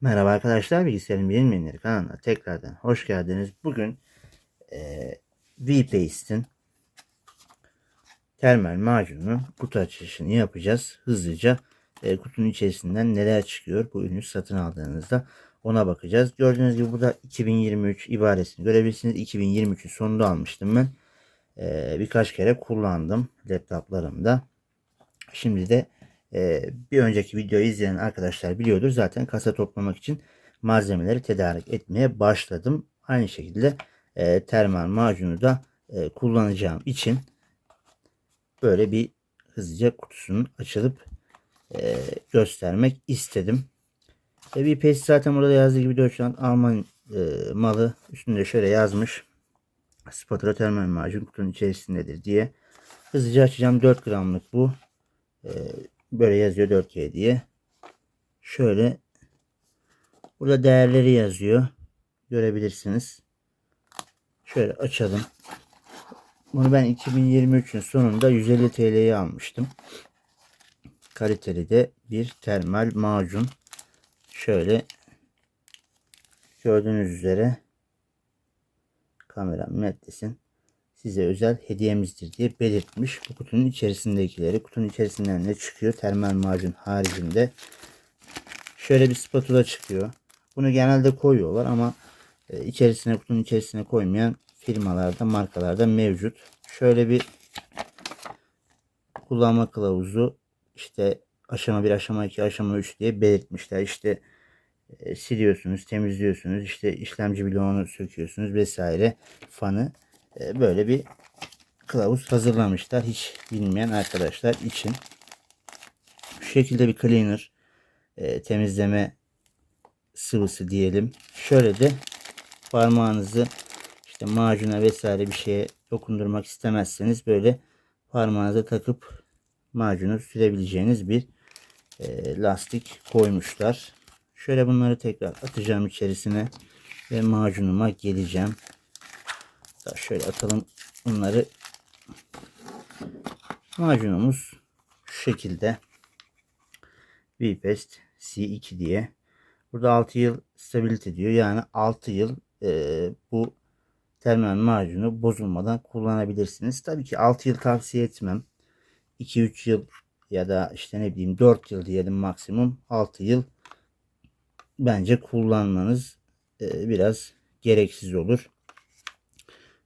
Merhaba arkadaşlar, Bilgisayarın Bilinmeyenleri kanalına tekrardan hoş geldiniz. Bugün e, V-Paste'in termal macunun kutu açılışını yapacağız. Hızlıca e, kutunun içerisinden neler çıkıyor bu ürünü satın aldığınızda ona bakacağız. Gördüğünüz gibi burada 2023 ibaresini görebilirsiniz. 2023'ün sonunda almıştım ben. E, birkaç kere kullandım laptoplarımda. Şimdi de ee, bir önceki videoyu izleyen arkadaşlar biliyordur. Zaten kasa toplamak için malzemeleri tedarik etmeye başladım. Aynı şekilde e, termal macunu da e, kullanacağım için böyle bir hızlıca kutusunun açılıp e, göstermek istedim. E, bir pes zaten burada yazdığı gibi Deutschland Alman e, malı üstünde şöyle yazmış. Spatula termal macun kutunun içerisindedir diye. Hızlıca açacağım 4 gramlık bu. E, Böyle yazıyor 4G diye. Şöyle burada değerleri yazıyor. Görebilirsiniz. Şöyle açalım. Bunu ben 2023'ün sonunda 150 TL'ye almıştım. Kaliteli de bir termal macun. Şöyle gördüğünüz üzere kameram netlesin size özel hediyemizdir diye belirtmiş. Bu kutunun içerisindekileri. Kutunun içerisinden ne çıkıyor? Termal macun haricinde. Şöyle bir spatula çıkıyor. Bunu genelde koyuyorlar ama e, içerisine kutunun içerisine koymayan firmalarda, markalarda mevcut. Şöyle bir kullanma kılavuzu işte aşama 1, aşama 2, aşama 3 diye belirtmişler. İşte e, siliyorsunuz, temizliyorsunuz, işte işlemci bloğunu söküyorsunuz vesaire fanı böyle bir kılavuz hazırlamışlar. Hiç bilmeyen arkadaşlar için. Bu şekilde bir cleaner e, temizleme sıvısı diyelim. Şöyle de parmağınızı işte macuna vesaire bir şeye dokundurmak istemezseniz böyle parmağınıza takıp macunu sürebileceğiniz bir e, lastik koymuşlar. Şöyle bunları tekrar atacağım içerisine ve macunuma geleceğim. Şöyle atalım bunları. Macunumuz şu şekilde. Vpest C2 diye. Burada 6 yıl stabilite diyor. Yani 6 yıl e, bu termal macunu bozulmadan kullanabilirsiniz. Tabii ki 6 yıl tavsiye etmem. 2-3 yıl ya da işte ne bileyim 4 yıl diyelim maksimum 6 yıl bence kullanmanız e, biraz gereksiz olur.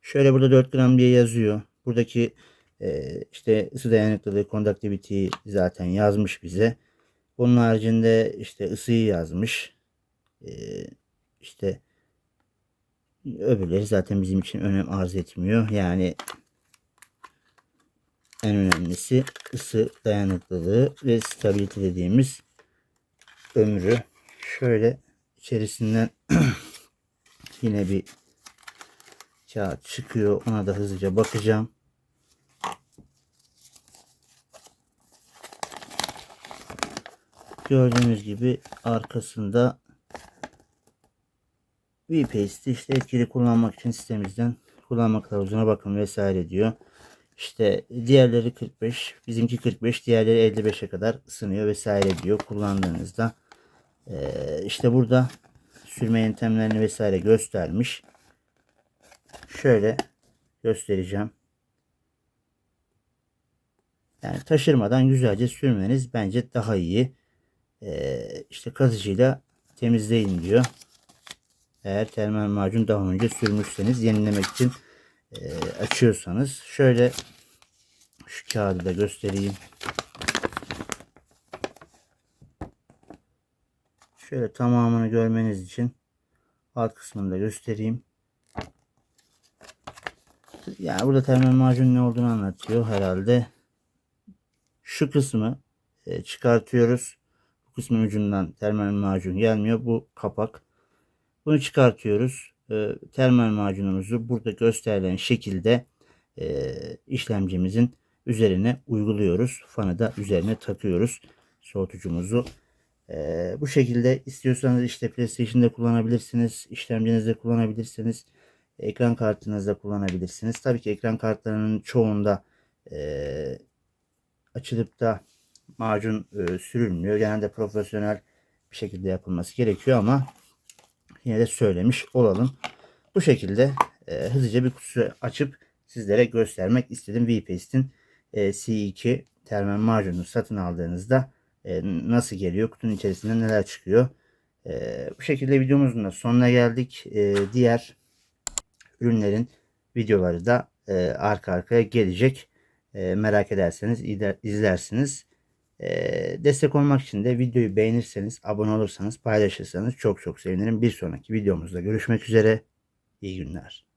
Şöyle burada 4 gram diye yazıyor. Buradaki e, işte ısı dayanıklılığı, conductivity zaten yazmış bize. Bunun haricinde işte ısıyı yazmış. E, işte öbürleri zaten bizim için önem arz etmiyor. Yani en önemlisi ısı dayanıklılığı ve stabilite dediğimiz ömrü. Şöyle içerisinden yine bir kağıt çıkıyor. Ona da hızlıca bakacağım. Gördüğünüz gibi arkasında VPaste'i işte etkili kullanmak için sitemizden kullanma kılavuzuna bakın vesaire diyor. İşte diğerleri 45, bizimki 45, diğerleri 55'e kadar ısınıyor vesaire diyor kullandığınızda. Ee, işte burada sürme yöntemlerini vesaire göstermiş şöyle göstereceğim. Yani taşırmadan güzelce sürmeniz bence daha iyi. Ee, işte kazıcıyla temizleyin diyor. Eğer termal macun daha önce sürmüşseniz yenilemek için e, açıyorsanız şöyle şu kağıdı da göstereyim. Şöyle tamamını görmeniz için alt kısmını da göstereyim. Yani burada termal macun ne olduğunu anlatıyor herhalde. Şu kısmı e, çıkartıyoruz. Bu kısmın ucundan termal macun gelmiyor. Bu kapak. Bunu çıkartıyoruz. E, termal macunumuzu burada gösterilen şekilde e, işlemcimizin üzerine uyguluyoruz. Fanı da üzerine takıyoruz. Soğutucumuzu. E, bu şekilde istiyorsanız işte PlayStation'da kullanabilirsiniz. işlemcinizde kullanabilirsiniz ekran kartınızda kullanabilirsiniz. Tabii ki ekran kartlarının çoğunda e, açılıp da macun e, sürülmüyor. Genelde profesyonel bir şekilde yapılması gerekiyor ama yine de söylemiş olalım. Bu şekilde e, hızlıca bir kutusu açıp sizlere göstermek istedim. VPast'in e, C2 termal macunu satın aldığınızda e, nasıl geliyor, kutunun içerisinde neler çıkıyor. E, bu şekilde videomuzun da sonuna geldik. E, diğer ürünlerin videoları da e, arka arkaya gelecek. E, merak ederseniz izler- izlersiniz. E, destek olmak için de videoyu beğenirseniz, abone olursanız, paylaşırsanız çok çok sevinirim. Bir sonraki videomuzda görüşmek üzere. İyi günler.